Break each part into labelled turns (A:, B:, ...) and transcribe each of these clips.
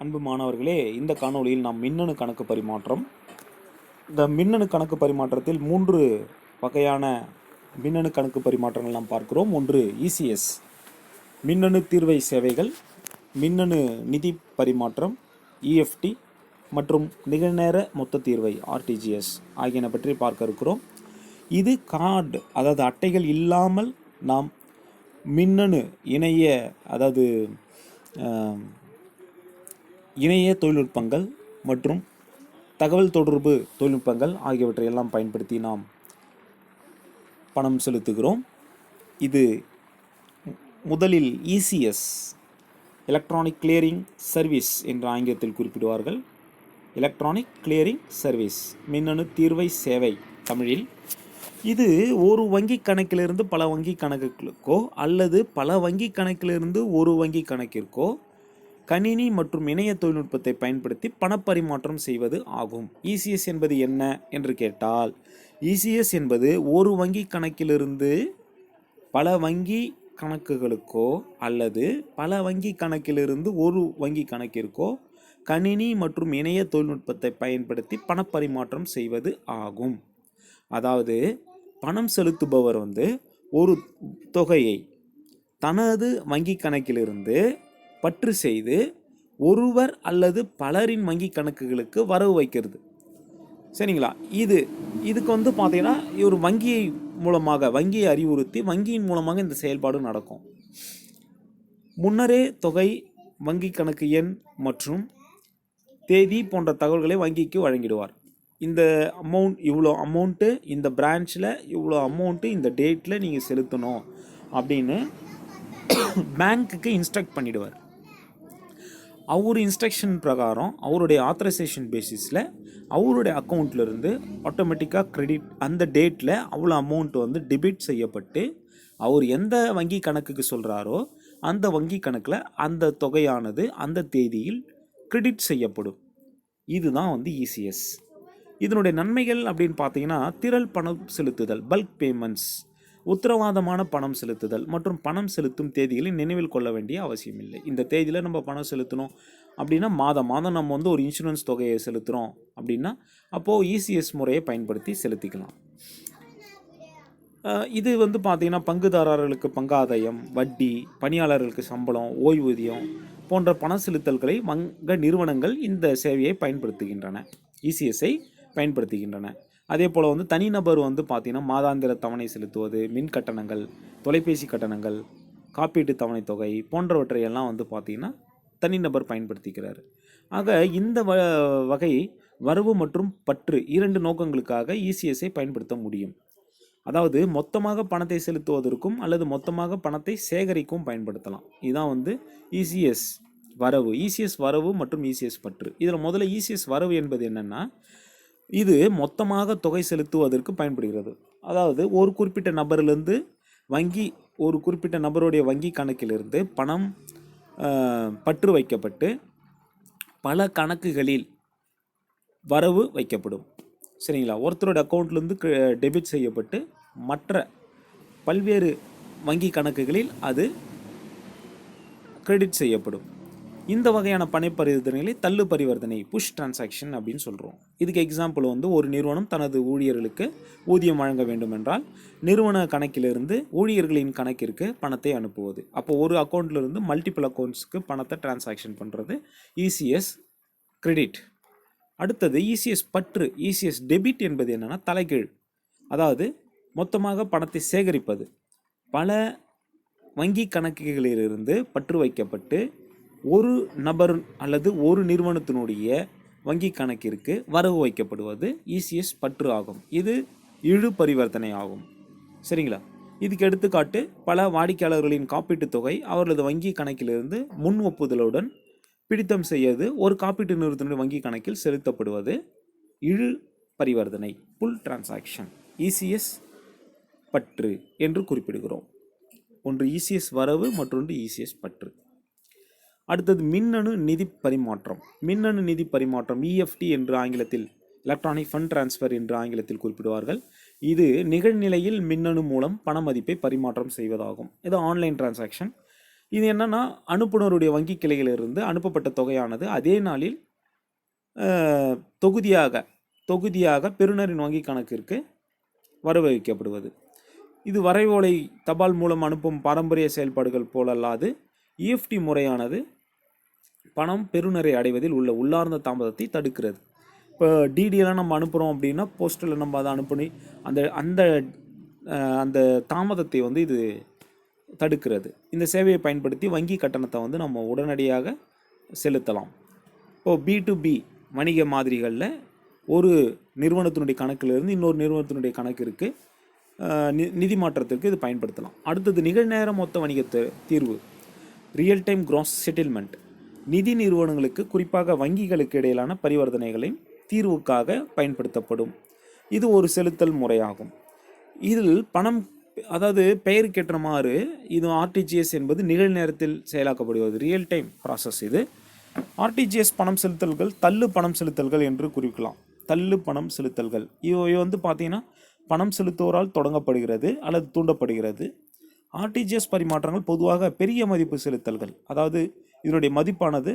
A: அன்பு மாணவர்களே இந்த காணொளியில் நாம் மின்னணு கணக்கு பரிமாற்றம். இந்த மின்னணு கணக்கு பரிமாற்றத்தில் மூன்று வகையான மின்னணு கணக்கு பரிமாற்றங்கள் நாம் பார்க்கிறோம். ஒன்று இசிஎஸ் மின்னணு தீர்வை சேவைகள் மின்னணு நிதி பரிமாற்றம் இஎஃப்டி மற்றும் நிகழ்நேர மொத்த தீர்வை ஆர்டிஜிஎஸ் ஆகியன பற்றி பார்க்க இருக்கிறோம். இது கார்டு அதாவது அட்டைகள் இல்லாமல் நாம் மின்னணு இணைய அதாவது இணைய தொழில்நுட்பங்கள் மற்றும் தகவல் தொடர்பு தொழில்நுட்பங்கள் ஆகியவற்றை எல்லாம் பயன்படுத்தி நாம் பணம் செலுத்துகிறோம். இது முதலில் இசிஎஸ் எலக்ட்ரானிக் கிளியரிங் சர்வீஸ் என்று ஆங்கிலத்தில் குறிப்பிடுவார்கள். எலக்ட்ரானிக் கிளியரிங் சர்வீஸ் மின்னணு தீர்வை சேவை தமிழில். இது ஒரு வங்கி கணக்கிலிருந்து பல வங்கி கணக்குகளுக்கோ அல்லது பல வங்கி கணக்கிலிருந்து ஒரு வங்கி கணக்கிற்கோ கணினி மற்றும் இணைய தொழில்நுட்பத்தை பயன்படுத்தி பணப்பரிமாற்றம் செய்வது ஆகும். இசிஎஸ் என்பது என்ன என்று கேட்டால் இசிஎஸ் என்பது ஒரு வங்கி கணக்கிலிருந்து பல வங்கி கணக்குகளுக்கோ அல்லது பல வங்கி கணக்கிலிருந்து ஒரு வங்கி கணக்கிற்கோ கணினி மற்றும் இணைய தொழில்நுட்பத்தை பயன்படுத்தி பணப்பரிமாற்றம் செய்வது ஆகும். அதாவது பணம் செலுத்துபவர் வந்து ஒரு தொகையை தனது வங்கி கணக்கிலிருந்து பற்று செய்து ஒருவர் அல்லது பலரின் வங்கி கணக்குகளுக்கு வரவு வைக்கிறது. சரிங்களா? இது இதுக்கு வந்து பார்த்தீங்கன்னா ஒரு வங்கியை மூலமாக வங்கியை அறிவுறுத்தி வங்கியின் மூலமாக இந்த செயல்பாடு நடக்கும். முன்னரே தொகை வங்கி கணக்கு எண் மற்றும் தேதி போன்ற தகவல்களை வங்கிக்கு வழங்கிடுவார். இந்த அமௌண்ட் இவ்வளோ அமௌண்ட்டு இந்த பிரான்ச்சில் இவ்வளோ அமௌண்ட்டு இந்த டேட்டில் நீங்கள் செலுத்தணும் அப்படின்னு பேங்க்குக்கு இன்ஸ்ட்ரக்ட் பண்ணிவிடுவார் அவர் இன்ஸ்ட்ரக்ஷன் பிரகாரம் அவருடைய ஆத்தரைசேஷன் பேசிஸில் அவருடைய அக்கௌண்ட்லேருந்து ஆட்டோமேட்டிக்காக கிரெடிட் அந்த டேட்டில் அவ்வளோ அமௌண்ட் வந்து டெபிட் செய்யப்பட்டு அவர் எந்த வங்கி கணக்குக்கு சொல்கிறாரோ அந்த வங்கி கணக்கில் அந்த தொகையானது அந்த தேதியில் கிரெடிட் செய்யப்படும். இதுதான் வந்து இசிஎஸ் இதனுடைய நன்மைகள் அப்படின்னு பார்த்தீங்கன்னா திரள் பணம் செலுத்துதல் பல்க் பேமெண்ட்ஸ் உத்தரவாதமான பணம் செலுத்துதல் மற்றும் பணம் செலுத்தும் தேதிகளை நினைவில் கொள்ள வேண்டிய அவசியம் இல்லை. இந்த தேதியில் நம்ம பணம் செலுத்தணும் அப்படின்னா மாதம் மாதம் நம்ம வந்து ஒரு இன்சூரன்ஸ் தொகையை செலுத்துகிறோம் அப்படின்னா அப்போது இசிஎஸ் முறையை பயன்படுத்தி செலுத்திக்கலாம். இது வந்து பார்த்திங்கன்னா பங்குதாரர்களுக்கு பங்காதாயம் வட்டி பணியாளர்களுக்கு சம்பளம் ஓய்வூதியம் போன்ற பண செலுத்தல்களை வங்க நிறுவனங்கள் இந்த சேவையை பயன்படுத்துகின்றன. இசிஎஸ்ஐ பயன்படுத்துகின்றன. அதே போல் வந்து தனிநபர் வந்து பார்த்தீங்கன்னா மாதாந்திர தவணை செலுத்துவது மின் கட்டணங்கள் தொலைபேசி கட்டணங்கள் காப்பீட்டு தவணை தொகை போன்றவற்றை எல்லாம் வந்து பார்த்திங்கன்னா தனிநபர் பயன்படுத்திக்கிறார். ஆக இந்த வ வகை வரவு மற்றும் பற்று இரண்டு நோக்கங்களுக்காக இசிஎஸ்ஐ பயன்படுத்த முடியும். அதாவது மொத்தமாக பணத்தை செலுத்துவதற்கும் அல்லது மொத்தமாக பணத்தை சேகரிக்கவும் பயன்படுத்தலாம். இதுதான் வந்து இசிஎஸ் வரவு இசிஎஸ் வரவு மற்றும் இசிஎஸ் பற்று. இதில் முதல்ல இசிஎஸ் வரவு என்பது என்னென்னா இது மொத்தமாக தொகை செலுத்துவதற்கு பயன்படுகிறது. அதாவது ஒரு குறிப்பிட்ட நபரிலிருந்து வங்கி ஒரு குறிப்பிட்ட நபருடைய வங்கி கணக்கிலிருந்து பணம் பற்று வைக்கப்பட்டு பல கணக்குகளில் வரவு வைக்கப்படும். சரிங்களா? ஒருத்தரோட அக்கௌண்ட்லேருந்து டெபிட் செய்யப்பட்டு மற்ற பல்வேறு வங்கி கணக்குகளில் அது கிரெடிட் செய்யப்படும். இந்த வகையான பண பரிவர்த்தனைகளை தள்ளு பரிவர்த்தனை புஷ் டிரான்சாக்ஷன் அப்படின்னு சொல்கிறோம் இதுக்கு எக்ஸாம்பிள் வந்து ஒரு நிறுவனம் தனது ஊழியர்களுக்கு ஊதியம் வழங்க வேண்டும் என்றால் நிறுவன கணக்கிலிருந்து ஊழியர்களின் கணக்கிற்கு பணத்தை அனுப்புவது. அப்போ ஒரு அக்கௌண்ட்லேருந்து மல்டிபிள் அக்கௌண்ட்ஸ்க்கு பணத்தை டிரான்சாக்ஷன் பண்ணுறது இசிஎஸ் கிரெடிட் அடுத்தது இசிஎஸ் பற்று இசிஎஸ் டெபிட் என்பது என்னென்னா தலைகீழ். அதாவது மொத்தமாக பணத்தை சேகரிப்பது. பல வங்கி கணக்குகளிலிருந்து பற்று வைக்கப்பட்டு ஒரு நபர் அல்லது ஒரு நிறுவனத்தினுடைய வங்கி கணக்கிற்கு வரவு வைக்கப்படுவது இசிஎஸ் பற்று ஆகும். இது இழு பரிவர்த்தனை ஆகும். சரிங்களா? இதுக்கு எடுத்துக்காட்டு பல வாடிக்கையாளர்களின் காப்பீட்டுத் தொகை அவர்களது வங்கி கணக்கிலிருந்து முன் ஒப்புதலுடன் பிடித்தம் செய்யது. ஒரு காப்பீட்டு நிறுவனத்தினுடைய வங்கி கணக்கில் செலுத்தப்படுவது இழு பரிவர்த்தனை புல் டிரான்சாக்ஷன் இசிஎஸ் பற்று என்று குறிப்பிடுகிறோம். ஒன்று இசிஎஸ் வரவு மற்றொன்று இசிஎஸ் பற்று. அடுத்தது மின்னணு நிதி பரிமாற்றம். மின்னணு நிதி பரிமாற்றம் இஎஃப்டி என்று ஆங்கிலத்தில் எலக்ட்ரானிக் ஃபண்ட் ட்ரான்ஸ்ஃபர் என்று ஆங்கிலத்தில் குறிப்பிடுவார்கள். இது நிகழ்நிலையில் மின்னணு மூலம் பண மதிப்பை பரிமாற்றம் செய்வதாகும். இது ஆன்லைன் டிரான்சாக்ஷன் இது என்னன்னா அனுப்புனருடைய வங்கி கிளையிலிருந்து அனுப்பப்பட்ட தொகையானது அதே நாளில் தொகுதியாக தொகுதியாக பெறுநரின் வங்கி கணக்கிற்கு வரவழைக்கப்படுவது. இது வரைவோலை தபால் மூலம் அனுப்பும் பாரம்பரிய செயல்பாடுகள் போலல்லாது இஎஃப்டி முறையானது பணம் பெறுநரை அடைவதில் உள்ள உள்ளார்ந்த தாமதத்தை தடுக்கிறது. இப்போ டிடியெல்லாம் நம்ம அனுப்புகிறோம் அப்படின்னா போஸ்டலில் நம்ம அதை அனுப்பி அந்த அந்த அந்த தாமதத்தை வந்து இது தடுக்கிறது. இந்த சேவையை பயன்படுத்தி வங்கி கட்டணத்தை வந்து நம்ம உடனடியாக செலுத்தலாம். இப்போது பி டு பி வணிக மாதிரிகளில் ஒரு நிறுவனத்தினுடைய கணக்கிலிருந்து இன்னொரு நிறுவனத்தினுடைய கணக்கிற்கு நி நிதி மாற்றத்திற்கு இது பயன்படுத்தலாம். அடுத்தது நிகழ்நேர மொத்த வணிக தீர்வு. ரியல் டைம் கிராஸ் செட்டில்மெண்ட் நிதி நிறுவனங்களுக்கு குறிப்பாக வங்கிகளுக்கு இடையிலான பரிவர்த்தனைகளை தீர்வுக்காக பயன்படுத்தப்படும். இது ஒரு செலுத்தல் முறையாகும். இதில் பணம் அதாவது பெயருக்கேற்றமாறு இது ஆர்டிஜிஎஸ் என்பது நிகழ்நேரத்தில் செயலாக்கப்படுவது ரியல் டைம் ப்ராசஸ் இது. ஆர்டிஜிஎஸ் பணம் செலுத்தல்கள் தள்ளு பணம் செலுத்தல்கள் என்று குறிக்கலாம். தள்ளு பணம் செலுத்தல்கள். இவை வந்து பார்த்திங்கன்னா பணம் செலுத்துவோரால் தொடங்கப்படுகிறது அல்லது தூண்டப்படுகிறது. ஆர்டிஜிஎஸ் பரிமாற்றங்கள் பொதுவாக பெரிய மதிப்பு செலுத்தல்கள். அதாவது இதனுடைய மதிப்பானது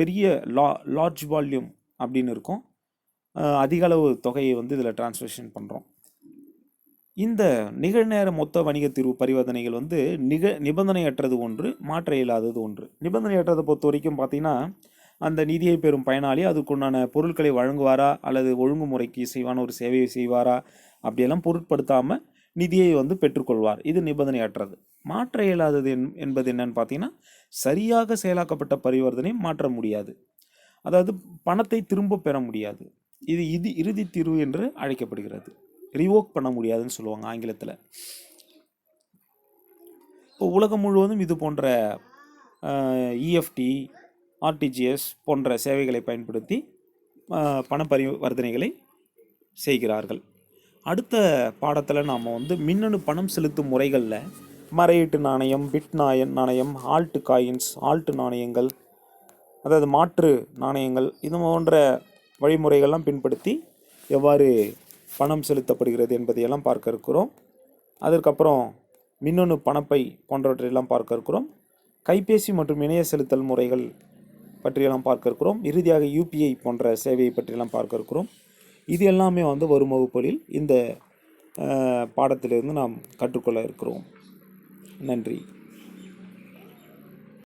A: பெரிய லா லார்ஜ் வால்யூம் அப்படின்னு இருக்கும். அதிக அளவு தொகையை வந்து இதில் டிரான்ஸ்லேஷன் பண்ணுறோம் இந்த நிகழ்நேர மொத்த வணிக தீர்வு பரிவர்த்தனைகள் வந்து நிக நிபந்தனையற்றது ஒன்று மாற்ற இயலாதது ஒன்று. நிபந்தனையற்றதை பொறுத்த வரைக்கும் பார்த்தீங்கன்னா அந்த நிதியை பெறும் பயனாளி அதுக்குண்டான பொருட்களை வழங்குவாரா அல்லது ஒழுங்குமுறைக்கு செய்வான ஒரு சேவையை செய்வாரா அப்படியெல்லாம் பொருட்படுத்தாமல் நிதியை வந்து பெற்றுக்கொள்வார். இது நிபந்தனையற்றது. மாற்ற இயலாதது என் என்பது என்னன்னு பார்த்தீங்கன்னா சரியாக செயலாக்கப்பட்ட பரிவர்த்தனை மாற்ற முடியாது. அதாவது பணத்தை திரும்ப பெற முடியாது. இது இது இறுதி தீர்வு என்று அழைக்கப்படுகிறது. ரிவோக் பண்ண முடியாதுன்னு சொல்லுவாங்க ஆங்கிலத்தில். இப்போ உலகம் முழுவதும் இது போன்ற இஎஃப்டி ஆர்டிஜிஎஸ் போன்ற சேவைகளை பயன்படுத்தி பண பரிவர்த்தனைகளை செய்கிறார்கள். அடுத்த பாடத்தில் நாம் வந்து மின்னணு பணம் செலுத்தும் முறைகளில் மறையீட்டு நாணயம் பிட் நாயன் நாணயம் ஆல்ட் காயின்ஸ் ஆல்ட் நாணயங்கள் அதாவது மாற்று நாணயங்கள் இது போன்ற வழிமுறைகள்லாம் பின்படுத்தி எவ்வாறு பணம் செலுத்தப்படுகிறது என்பதையெல்லாம் பார்க்க இருக்கிறோம். அதற்கப்புறம் மின்னணு பணப்பை போன்றவற்றையெல்லாம் பார்க்க இருக்கிறோம். கைபேசி மற்றும் இணைய செலுத்தல் முறைகள் பற்றியெல்லாம் பார்க்க இருக்கிறோம். இறுதியாக யூபிஐ போன்ற சேவையை பற்றியெல்லாம் பார்க்க இருக்கிறோம். இது எல்லாமே வந்து வரும் வகுப்புகளில் இந்த பாடத்திலிருந்து நாம் கற்றுக்கொள்ள இருக்கிறோம். நன்றி.